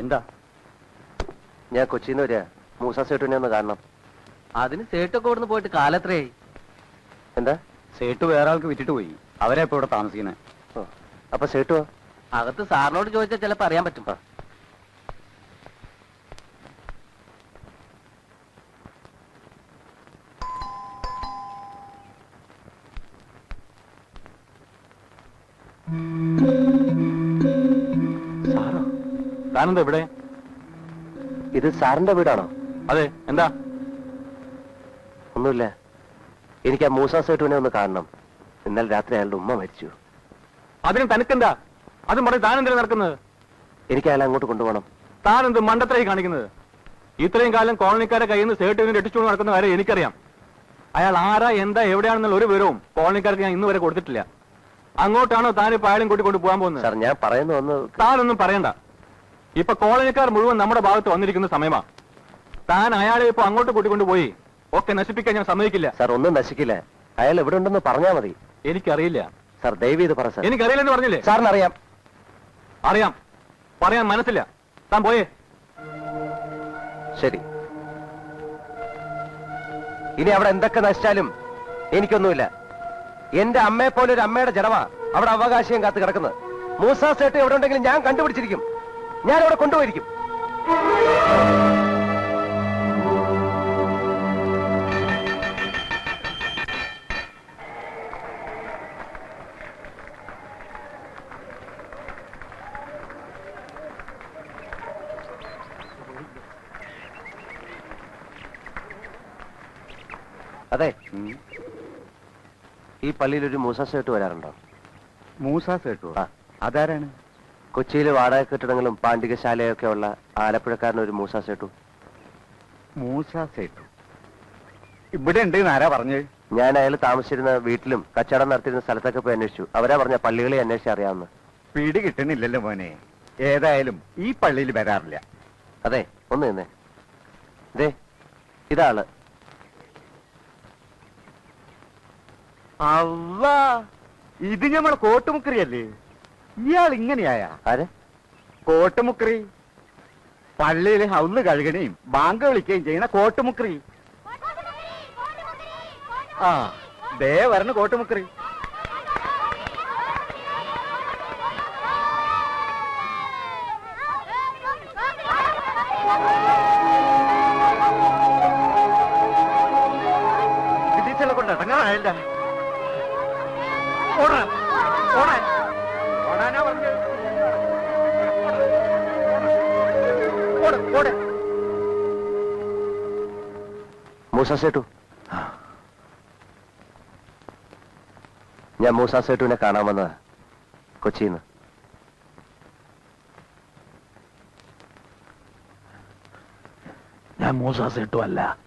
എന്താ? ഞാൻ കൊച്ചിന്ന് വരിക. മൂസ സേട്ടുവിനെ ഒന്ന് കാണണം. അതിന് സേട്ടൊക്കെ ഇവിടുന്ന് പോയിട്ട് കാലത്രയായി? എന്താ? സേട്ട് വേറെ ആൾക്ക് വിറ്റിട്ട് പോയി. അവരെ ഇപ്പൊ ഇവിടെ താമസിക്കുന്നത് അപ്പൊ സേട്ടുവോ? അകത്ത് സാറിനോട് ചോദിച്ചാൽ ചിലപ്പോ അറിയാൻ പറ്റും. താനെന്താ ഇവിടെ? ഇത് സാറിന്റെ വീടാണോ? അതെ എന്താ? ഒന്നുമില്ല. എനിക്ക് ആ മൂസാ സേട്ടുവിനെ ഒന്ന് കാണണം. ഇന്നലെ രാത്രി അയാളുടെ ഉമ്മ മരിച്ചു. അതിന് തനിക്കെന്താ? അത് പറഞ്ഞ് താനെന്തിനാ നടക്കുന്നത്? എനിക്ക് അയാളെ അങ്ങോട്ട് കൊണ്ടുപോകണം. താൻ എന്ത് മണ്ടത്തരായി കാണിക്കുന്നത്? ഇത്രയും കാലം കോളനിക്കാരെ കയ്യിൽ നിന്ന് സേട്ടുവിനെ രക്ഷിച്ചുകൊണ്ട് നടക്കുന്ന കാര്യം എനിക്കറിയാം. അയാൾ ആരാ എന്താ എവിടെയാണെന്നുള്ള ഒരു വിവരവും കോളനിക്കാർക്ക് ഞാൻ ഇന്നുവരെ കൊടുത്തിട്ടില്ല. അങ്ങോട്ടാണോ താനിപ്പോ അയാളും കൂട്ടിക്കൊണ്ട് പോകാൻ പോകുന്നത്? സാർ ഞാൻ പറയുന്നു ഒന്ന് താനൊന്നും പറയണ്ട. ഇപ്പൊ കോളനിക്കാർ മുഴുവൻ നമ്മുടെ ഭാഗത്ത് വന്നിരിക്കുന്ന സമയമാ. താൻ അയാളെ ഇപ്പൊ അങ്ങോട്ട് കൂട്ടിക്കൊണ്ടുപോയി ഒക്കെ നശിപ്പിക്കാൻ ഞാൻ സമ്മതിക്കില്ല. സാർ ഒന്നും നശിക്കില്ല. അയാൾ എവിടെ ഉണ്ടെന്ന് പറഞ്ഞാ മതി. എനിക്കറിയില്ല. സാർ ദയവ് ഇത് പറ സാർ. എനിക്കറിയില്ലെന്ന് പറഞ്ഞില്ലേ? സാറിന് അറിയാം. അറിയാം പറയാൻ മനസ്സില്ല. താൻ പോയേ. ശരി. ഇനി അവിടെ എന്തൊക്കെ നശിച്ചാലും എനിക്കൊന്നുമില്ല. എന്റെ അമ്മയെ പോലെ ഒരു അമ്മയുടെ ജടവാ അവിടെ അവകാശം കാത്തു കിടക്കുന്നത്. മൂസ സേട്ട് എവിടെ ഉണ്ടെങ്കിലും ഞാൻ കണ്ടുപിടിച്ചിരിക്കും. ഞാൻ അവിടെ കൊണ്ടുപോയിരിക്കും. അതെ. ഈ പള്ളിയിൽ ഒരു മൂസാ സേട്ട് വരാറുണ്ടോ? മൂസാ സേട്ടു? ആ. അതാരാണ്? കൊച്ചിയിൽ വാടക കെട്ടിടങ്ങളും പാണ്ഡികശാലയൊക്കെ ഉള്ള ആലപ്പുഴക്കാരൻ ഒരു മൂസ സേട്ടു. മൂസ സേട്ടു. ഇവിടെ ഉണ്ട് ആരാ പറഞ്ഞത്? ഞാൻ അയാൾ താമസിച്ചിരുന്ന വീട്ടിലും കച്ചവടം നടത്തിയിരുന്ന സ്ഥലത്തൊക്കെ പോയി അന്വേഷിച്ചു. അവരാ പറഞ്ഞ പള്ളികളെ അന്വേഷിച്ച് അറിയാവുന്ന. പിടി കിട്ടുന്നില്ലല്ലോ മോനെ. ഏതായാലും ഈ പള്ളിയിൽ വരാറില്ല. അതെ ഒന്ന് തന്നെ ദേ ഇതാൾ. അവ ഇത് നമ്മളെ കോട്ടുമുക്കറിയല്ലേ ഇയാൾ ഇങ്ങനെയായ ആര്? കോട്ടുമുക്രി. പള്ളിയിൽ ഹൗന്ന് കഴുകണയും ബാങ്ക് വിളിക്കുകയും ചെയ്യുന്ന കോട്ടുമുക്രി. ആ ദേ വരണ കോട്ടുമുക്രി. ടീച്ചറെ മൂസ സേട്ടു ഞാൻ മൂസ സേട്ടുവിനെ കാണാൻ വന്നതാ. കൊച്ചിന്ന് ഞാൻ മൂസാ സേട്ടു അല്ല.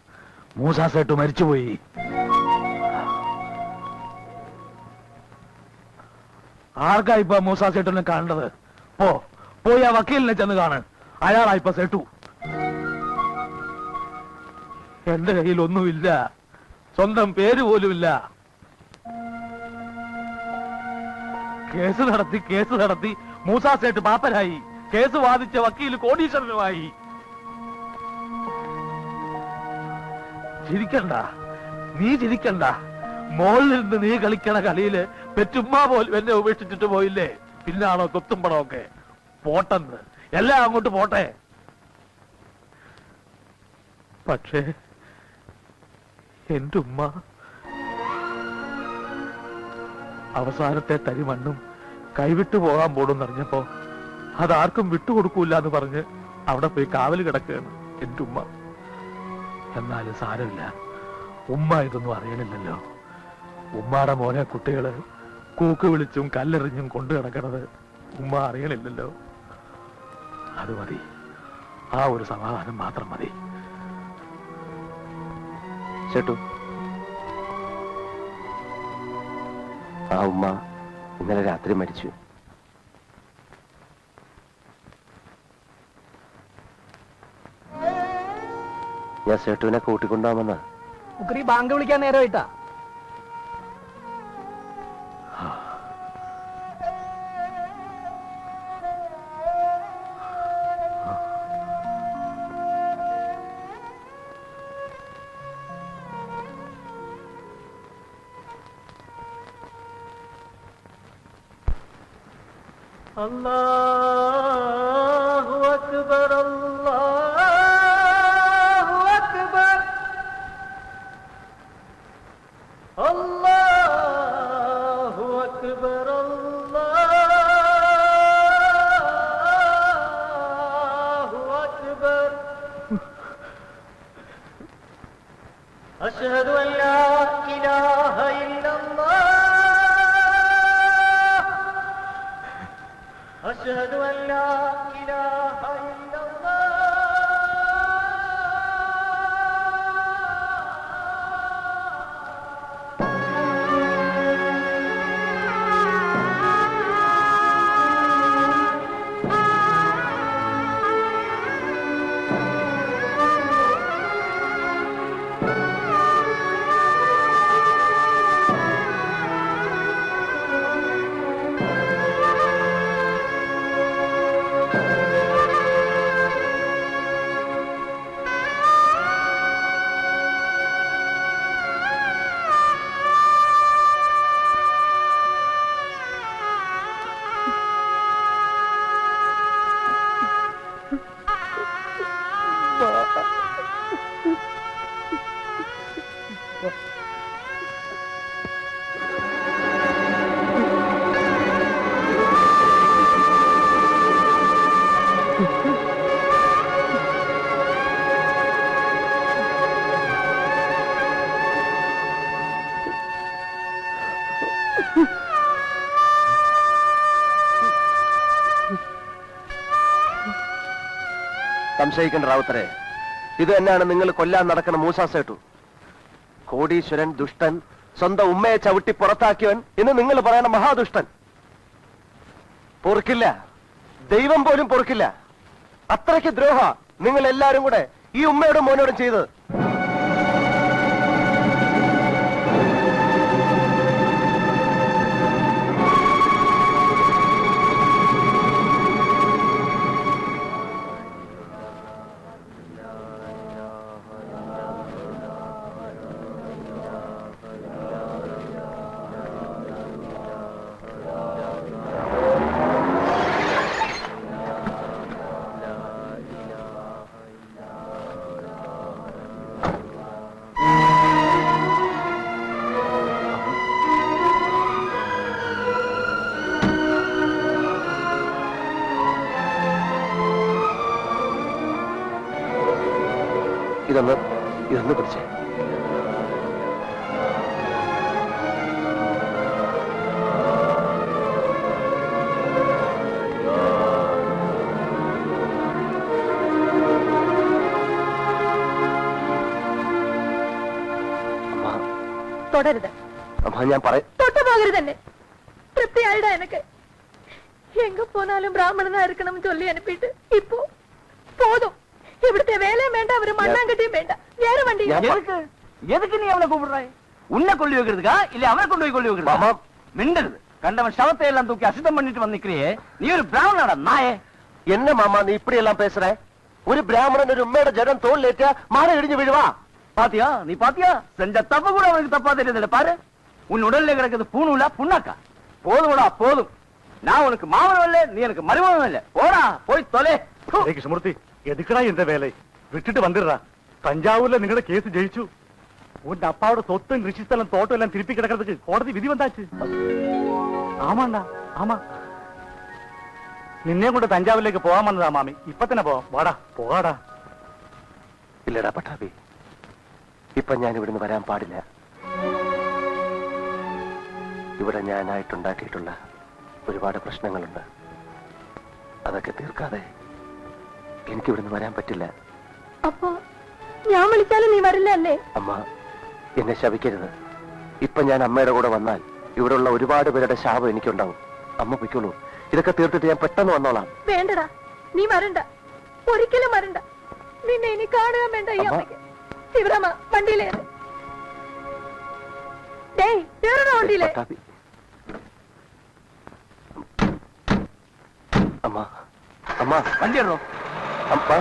മൂസാസേട്ടു മരിച്ചുപോയി. ആർക്കാ ഇപ്പൊ മൂസാ സേട്ടുവിനെ കാണേണ്ടത്? പോ പോയി ആ വക്കീലിനെ ചെന്ന് കാണ്. അയാളാ ഇപ്പൊ സേട്ടു. എന്റെ കയ്യിൽ ഒന്നുമില്ല സ്വന്തം പേര് പോലുമില്ല. കേസ് നടത്തി കേസ് നടത്തി മൂസാ സേട്ട് പാപ്പരായി കേസ് വാദിച്ച വക്കീൽ കോടീശ്വരനുമായി. ചിരിക്കണ്ട. നീ ചിരിക്കണ്ട. മോളിൽ നിന്ന് നീ കളിക്കണ കളിയിൽ പെറ്റുമ്മ പോലും എന്നെ ഉപേക്ഷിച്ചിട്ട് പോയില്ലേ? പിന്നാണോ കൊത്തുമ്പടമൊക്കെ പോട്ടെന്ന്. എല്ലാം അങ്ങോട്ട് പോട്ടെ. പക്ഷേ എന്റെ ഉമ്മ അവസാനത്തെ തരി മണ്ണും കൈവിട്ടു പോകാൻ പോടുന്നറിഞ്ഞപ്പോ അതാർക്കും വിട്ടുകൊടുക്കൂല എന്ന് പറഞ്ഞ് അവിടെ പോയി കാവൽ കിടക്കുകയാണ് എന്റെ ഉമ്മ എന്നാലും സാരമില്ല. ഉമ്മ ഇതൊന്നും അറിയണില്ലല്ലോ. ഉമ്മാടെ മോനെ കുട്ടികൾ കൂക്ക് വിളിച്ചും കല്ലെറിഞ്ഞും കൊണ്ടു കിടക്കണത് ഉമ്മ അറിയണില്ലല്ലോ. അത് മതി. ആ ഒരു സമാധാനം മാത്രം മതി. സേട്ടു ആ ഉമ്മ ഇന്നലെ രാത്രി മരിച്ചു. ഞാൻ സേട്ടുവിനെ കൂട്ടിക്കൊണ്ടുപോകാമെന്നാ. മുക്കറി ബാങ്ക് വിളിക്കാൻ നേരമായിട്ടാ. الله. أشهد أن لا സംശയിക്കേണ്ട റാവുത്തരെ ഇത് തന്നെയാണ് നിങ്ങൾ കൊല്ലാൻ നടക്കുന്ന മൂസാ കോടീശ്വരൻ ദുഷ്ടൻ സ്വന്തം ഉമ്മയെ ചവിട്ടി പുറത്താക്കിയവൻ എന്ന് നിങ്ങൾ പറയണ മഹാദുഷ്ടൻ. പൊറുക്കില്ല. ദൈവം പോലും പൊറുക്കില്ല. അത്രയ്ക്ക് ദ്രോഹ നിങ്ങൾ എല്ലാരും കൂടെ ഈ ഉമ്മയോടും മോനോടും ചെയ്തത്. ഇതൊന്ന് ഇതൊന്ന് പിടിച്ചേ. ഞാൻ പറ എങ്ക പോനാലും ബ്രാഹ്മണനായിരിക്കണം ചൊല്ലി അനുപ്പിട്ട് ഇപ്പോ പോതും. ഇവിടുത്തെ വേല தவிர மண்ணாங்கட்டியும் எதுக்கு? நீ அவனை உன்னை கொள்ளி வைக்கிறதுக்கா? இல்ல அவனை கொண்டு போய் கொள்ளி கண்டவன் சவத்தை எல்லாம் தூக்கி அசுத்தம் பண்ணிட்டு வந்திருக்கிறியே. நீ ஒரு என்ன மாமா நீ இப்படி எல்லாம் பேசுற? ஒரு பிராமணன் இடிஞ்சு விழுவா? பாத்தியா? நீ பாத்தியா? செஞ்ச தப்பு கூட தப்பா தெரியுது பாரு. உன் உடல்ல கிடக்குது பூணுல புண்ணாக்கா. போதும்டா போதும். நான் உனக்கு மாமனம் இல்ல நீ எனக்கு மருமகம் இல்லை. போடா போய் தொலை. சுமூர்த்தி எதுக்குடா இந்த வேலை? വിട്ടിട്ട് വന്നിടാ തഞ്ചാവൂരിലെ നിങ്ങളുടെ കേസ് ജയിച്ചു. ഒരു അപ്പാവുടെ സ്വത്തും கிருஷி ஸ்தலம் എല്ലാം எல்லாம் திருப்பி കോടതി கோடதி விதி வந்தாச்சு ஆமாண்டா ஆமா നിന്നെ കൊണ്ട് തഞ്ചാവൂരിലേക്ക് പോകാൻ വന്നതാ മാമി. ഇപ്പൊ തന്നെ പോവാം വാടാ പോകാടാ. ഇല്ലടാ പട്ടാബി ഇപ്പൊ ഞാൻ ഇവിടുന്ന് വരാൻ പാടില്ല. ഇവിടെ ഞാനായിട്ടുണ്ടാക്കിയിട്ടുള്ള ഒരുപാട് പ്രശ്നങ്ങളുണ്ട്. അതൊക്കെ തീർക്കാതെ എനിക്കിവിടുന്ന് വരാൻ പറ്റില്ല. അപ്പോ ഞാൻ വിളിച്ചാലും നീ വരില്ല അല്ലേ? അമ്മ എന്നെ ശപിക്കരുത്. ഇപ്പൊ ഞാൻ അമ്മയുടെ കൂടെ വന്നാൽ ഇവിടെയുള്ള ഒരുപാട് പേരുടെ ശാപം എനിക്കുണ്ടാവും. അമ്മ പൊയ്ക്കോളൂ. ഇതൊക്കെ തീർത്തിട്ട് ഞാൻ പെട്ടെന്ന് വന്നോളാം. വേണ്ടടാ. നീ വരണ്ട. ഒരിക്കലും വരണ്ട. നിന്നെ ഇനി കാണുക വേണ്ട ഈ അമ്മയ്ക്ക്. ശിവരാമ വണ്ടിയിലേറെ ഡേയ് വേറെ വണ്ടിയിലേ. അമ്മ. അമ്മ. വണ്ടി അമ്മ.